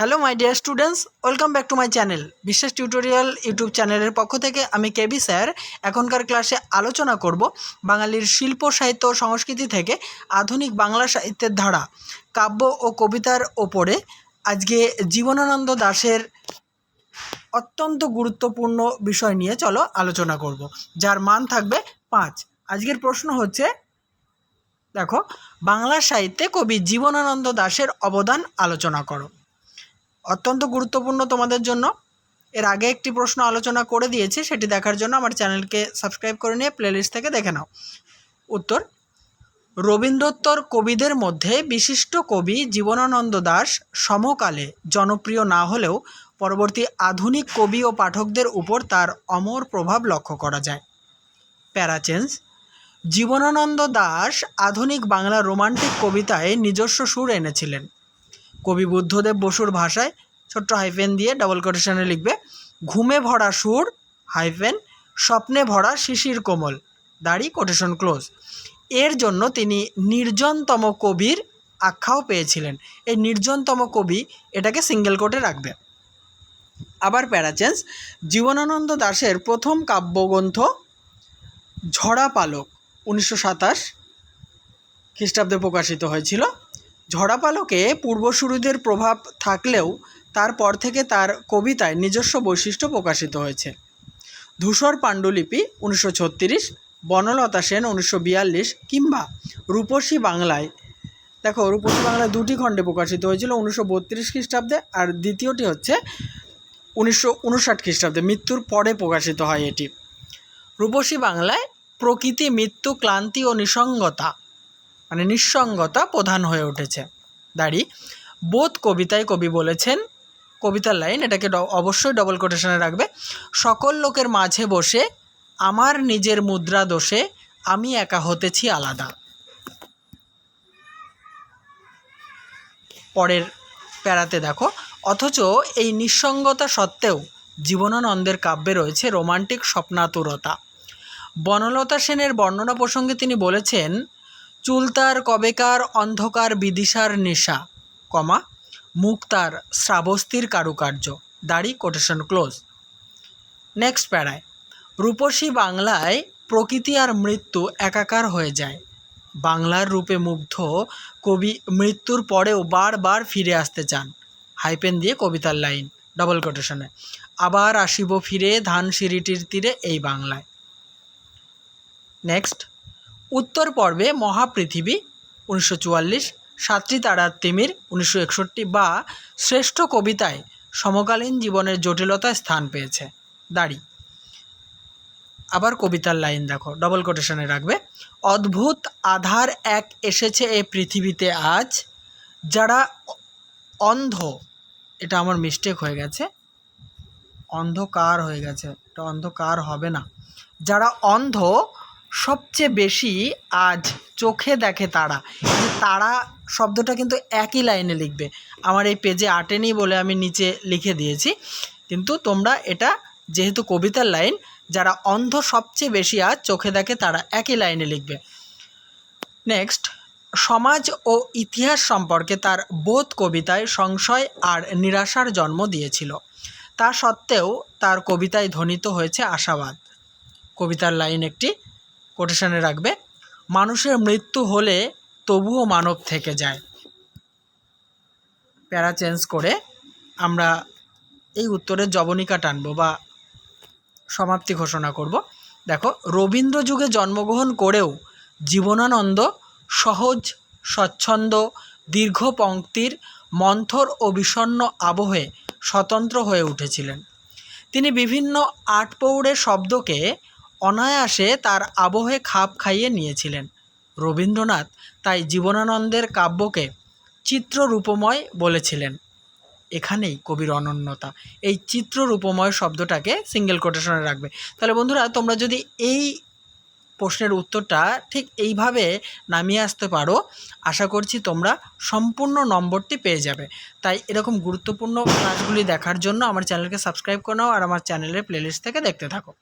Hello my dear students welcome back to my channel Biswas tutorial YouTube চ্যানেলের পক্ষ থেকে আমি কেবি স্যার এখনকার ক্লাসে আলোচনা করব বাঙালির শিল্প, সাহিত্য সংস্কৃতি থেকে আধুনিক বাংলা সাহিত্যের ধারা, কাব্য ও কবিতার ওপরে। আজকে জীবনানন্দ দাশের অত্যন্ত গুরুত্বপূর্ণ বিষয় নিয়ে চলো আলোচনা করব, যার মান থাকবে পাঁচ। আজকের প্রশ্ন হচ্ছে, দেখো, বাংলা সাহিত্যে কবি জীবনানন্দ দাশের অবদান আলোচনা করো। অত্যন্ত গুরুত্বপূর্ণ তোমাদের জন্য। এর আগে একটি প্রশ্ন আলোচনা করে দিয়েছি, সেটি দেখার জন্য আমার চ্যানেলকে সাবস্ক্রাইব করে নিয়ে প্লেলিস্ট থেকে দেখে নাও। উত্তর, রবীন্দ্রোত্তর কবিদের মধ্যে বিশিষ্ট কবি জীবনানন্দ দাশ সমকালে জনপ্রিয় না হলেও পরবর্তী আধুনিক কবি ও পাঠকদের উপর তার অমর প্রভাব লক্ষ্য করা যায়। প্যারাচেন্স জীবনানন্দ দাশ আধুনিক বাংলা রোমান্টিক কবিতায় নিজস্ব সুর এনেছিলেন। কবি বুদ্ধদেব বসুর ভাষায় ছোট্ট হাইফেন দিয়ে ডবল কোটেশনে লিখবে, ঘুমে ভরা সুর হাইফেন স্বপ্নে ভরা শিশির কোমল, দাড়ি কোটেশন ক্লোজ এর জন্য তিনি নির্জনতম কবির আখ্যাও পেয়েছিলেন। এই নির্জনতম কবি এটাকে সিঙ্গেল কোটে রাখবে। আবার প্যারাচেন্স জীবনানন্দ দাশের প্রথম কাব্যগ্রন্থ ঝরা পালক, উনিশশো সাতাশ খ্রিস্টাব্দে প্রকাশিত হয়েছিল। ঝরা পালকে পূর্বসূরিদের প্রভাব থাকলেও তারপর থেকে তার কবিতায় নিজস্ব বৈশিষ্ট্য প্রকাশিত হয়েছে। ধূসর পাণ্ডুলিপি উনিশশো ছত্রিশ, বনলতা সেন উনিশশো বিয়াল্লিশ কিংবা রূপসী বাংলায়। দেখো, রূপসী বাংলায় দুটি খণ্ডে প্রকাশিত হয়েছিল উনিশশো বত্রিশ খ্রিস্টাব্দে আর দ্বিতীয়টি হচ্ছে উনিশশো উনষাট খ্রিস্টাব্দে। মৃত্যুর পরে প্রকাশিত হয় এটি। রূপসী বাংলায় প্রকৃতি, মৃত্যু, ক্লান্তি ও নিসঙ্গতা মানে নিঃসঙ্গতা প্রধান হয়ে উঠেছে। দাঁড়ি, বোধ কবিতায় কবি বলেছেন, কবিতার লাইন এটাকে অবশ্যই ডবল কোটেশনে রাখবে, সকল লোকের মাঝে বসে, আমার নিজের মুদ্রা দোষে, আমি একা হতেছি আলাদা। পরের প্যারাতে দেখো, অথচ এই নিঃসঙ্গতা সত্ত্বেও জীবনানন্দের কাব্যে রয়েছে রোমান্টিক স্বপ্নাতুরতা। বনলতা সেনের বর্ণনা প্রসঙ্গে তিনি বলেছেন চুলতার কবেকার অন্ধকার বিদিশার নেশা, কমা, মুক্তার শ্রাবস্তির কারুকার্য। দাড়ি কোটেশন ক্লোজ নেক্সট প্যারায়। রূপসী বাংলায় প্রকৃতি আর মৃত্যু একাকার হয়ে যায়। বাংলার রূপে মুগ্ধ কবি মৃত্যুর পরেও বারবার ফিরে আসতে চান। হাইপেন দিয়ে কবিতার লাইন ডবল কোটেশনে আবার আসিব ফিরে ধান সিঁড়িটির তীরে এই বাংলায়। নেক্সট উত্তর পর্বে মহাপৃথিবী উনিশশো চুয়াল্লিশ, সাতটি তারার তিমির উনিশশো একষট্টি বা শ্রেষ্ঠ কবিতায় সমকালীন জীবনের জটিলতায় স্থান পেয়েছে। দাড়ি। আবার কবিতার লাইন দেখো ডবল কোটেশনে রাখবে। অদ্ভুত আধার এক এসেছে এ পৃথিবীতে আজ, যারা অন্ধ, এটা আমার মিস্টেক হয়ে গেছে। অন্ধকার হয়ে গেছে, এটা অন্ধকার হবে না। যারা অন্ধ সবচেয়ে বেশি আজ চোখে দেখে তারা। এই তারা শব্দটা কিন্তু একই লাইনে লিখবে। আমার এই পেজে আটেনি বলে আমি নিচে লিখে দিয়েছি। কিন্তু তোমরা এটা যেহেতু কবিতার লাইন, যারা অন্ধ সবচেয়ে বেশি আজ চোখে দেখে তারা একই লাইনে লিখবে। নেক্সট সমাজ ও ইতিহাস সম্পর্কে তার বোধ কবিতায় সংশয় আর নিরাশার জন্ম দিয়েছিল। তা সত্ত্বেও তার কবিতায় ধ্বনিত হয়েছে আশাবাদ। কবিতার লাইন একটি কোটেশনে রাখবে, মানুষের মৃত্যু হলে তবুও মানব থেকে যায়। প্যারা চেঞ্জ করে আমরা এই উত্তরের জবনিকা টানবো বা সমাপ্তি ঘোষণা করব। দেখো, রবীন্দ্র যুগে জন্মগ্রহণ করেও জীবনানন্দ সহজ, স্বচ্ছন্দ, দীর্ঘ পঙ্ক্তির মন্থর ও বিষণ্ণ আবহে স্বতন্ত্র হয়ে উঠেছিলেন। তিনি বিভিন্ন আটপৌড়ে শব্দকে অনায়াসে তার আবহে খাপ খাইয়ে নিয়েছিলেন। রবীন্দ্রনাথ তাই জীবনানন্দের কাব্যকে চিত্ররূপময় বলেছিলেন। এখানেই কবির অনন্যতা। এই চিত্ররূপময় শব্দটাকে সিঙ্গেল কোটেশনে রাখবে। তাহলে বন্ধুরা, তোমরা যদি এই প্রশ্নের উত্তরটা ঠিক এইভাবে নামিয়ে আসতে পারো, আশা করছি তোমরা সম্পূর্ণ নম্বরটি পেয়ে যাবে। তাই এরকম গুরুত্বপূর্ণ ক্লাসগুলি দেখার জন্য আমার চ্যানেলকে সাবস্ক্রাইব করে নাও আর আমার চ্যানেলের প্লেলিস্ট থেকে দেখতে থাকো।